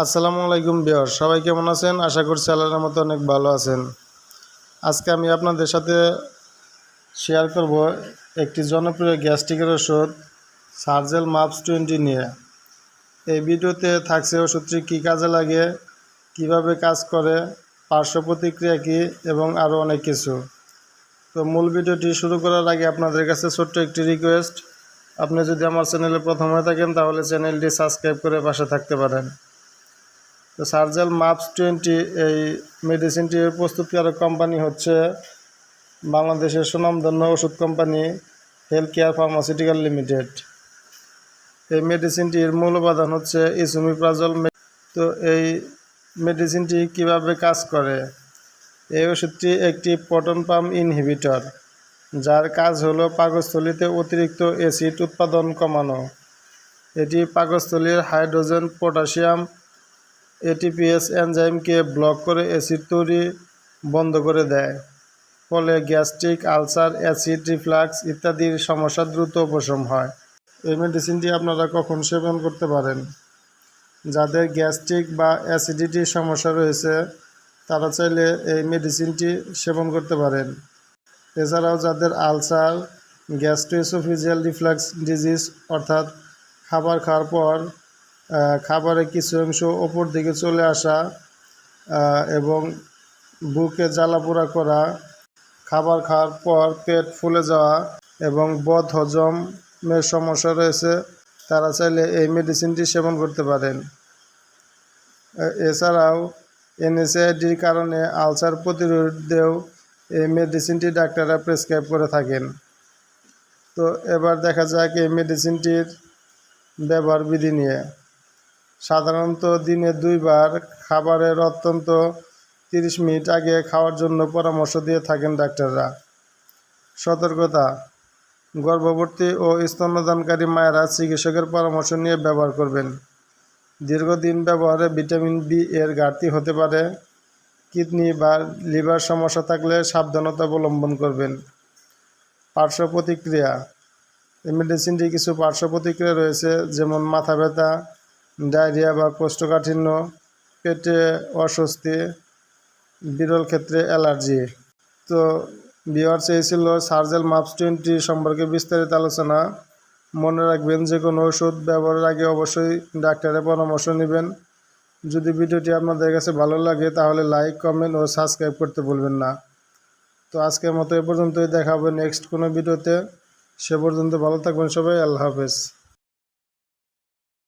আসসালামু আলাইকুম বিয়র সবাই কেমন আছেন? আশা করছি আল্লাহর মতো অনেক ভালো আছেন। আজকে আমি আপনাদের সাথে শেয়ার করব একটি জনপ্রিয় গ্যাস্ট্রিকের ওষুধ সার্জেল মাপস টোয়েন্টি নিয়ে। এই ভিডিওতে থাকছে ওষুধটি কী কাজে লাগে, কীভাবে কাজ করে, পার্শ্ব প্রতিক্রিয়া কী, এবং আরও অনেক কিছু। তো মূল ভিডিওটি শুরু করার আগে আপনাদের কাছে ছোট্ট একটি রিকোয়েস্ট আপনি যদি আমার চ্যানেলে প্রথম হয়ে থাকেন, তাহলে চ্যানেলটি সাবস্ক্রাইব করে পাশে থাকতে পারেন। তো সার্জেল মাপস টোয়েন্টি এই মেডিসিনটির প্রস্তুতকারক কোম্পানি হচ্ছে বাংলাদেশের সুনামধন্য ওষুধ company health care pharmaceutical limited এই মেডিসিনটির মূল উপাদান হচ্ছে ইসুমিপ্রাজল তো এই মেডিসিনটি কীভাবে কাজ করে? এই ওষুধটি একটি পটন পাম্প ইনহিবিটর যার কাজ হলো পাকস্থলীতে অতিরিক্ত অ্যাসিড উৎপাদন কমানো। এটি পাকস্থলীর হাইড্রোজেন পটাশিয়াম এটিপিএস এনজাইমকে ব্লক করে অ্যাসিড তৈরি বন্ধ করে দেয়। ফলে গ্যাস্ট্রিক আলসার অ্যাসিড রিফ্লাক্স ইত্যাদির সমস্যা দ্রুত উপশম হয়। এই মেডিসিনটি আপনারা কখন সেবন করতে পারেন? যাদের গ্যাস্ট্রিক বা অ্যাসিডিটির সমস্যা রয়েছে, তারা চাইলে এই মেডিসিনটি সেবন করতে পারেন। এছাড়াও যাদের আলসার গ্যাস্ট্রোসোফিজিয়াল রিফ্লাক্স ডিজিজ অর্থাৎ খাবার খাওয়ার পর খাবারের কিছু অংশ ওপর দিকে চলে আসা এবং বুকে জ্বালাপোড়া করা, খাবার খাওয়ার পর পেট ফুলে যাওয়া এবং বদ হজমের সমস্যা রয়েছে, তারা চাইলে এই মেডিসিনটি সেবন করতে পারেন। এছাড়াও এনএসআইডির কারণে আলসার প্রতিরোধেও এই মেডিসিনটি ডাক্তাররা প্রেসক্রাইব করে থাকেন। তো এবার দেখা যাক এই মেডিসিনটির ব্যবহার বিধি নিয়ে। সাধারণত দিনে দুইবার খাবারের অত্যন্ত তিরিশ মিনিট আগে খাওয়ার জন্য পরামর্শ দিয়ে থাকেন ডাক্তাররা। সতর্কতা, গর্ভবতী ও স্তন্যদানকারী মায়েরা চিকিৎসকের পরামর্শ নিয়ে ব্যবহার করবেন। দীর্ঘদিন ব্যবহারে ভিটামিন বি এর ঘাটতি হতে পারে। কিডনি বা লিভার সমস্যা থাকলে সাবধানতা অবলম্বন করবেন। পার্শ্ব প্রতিক্রিয়া মেডিসিনটি কিছু পার্শ্ব প্রতিক্রিয়া রয়েছে, যেমন মাথা ব্যথা ডায়রিয়া বা কোষ্ঠকাঠিন্য, পেটে অস্বস্তি, বিরল ক্ষেত্রে অ্যালার্জি। তো বিয়ার্স এই ছিল সার্জেল মাপস টোয়েন্টি সম্পর্কে বিস্তারিত আলোচনা। মনে রাখবেন যে কোনো ওষুধ ব্যবহারের আগে অবশ্যই ডাক্তারের পরামর্শ নেবেন। যদি ভিডিওটি আপনাদের কাছে ভালো লাগে, তাহলে লাইক, কমেন্ট ও সাবস্ক্রাইব করতে ভুলবেন না। তো আজকের মতো এ পর্যন্তই, দেখা হবে নেক্সট কোনো ভিডিওতে। সে পর্যন্ত ভালো থাকবেন সবাই, আল্লাহ হাফেজ।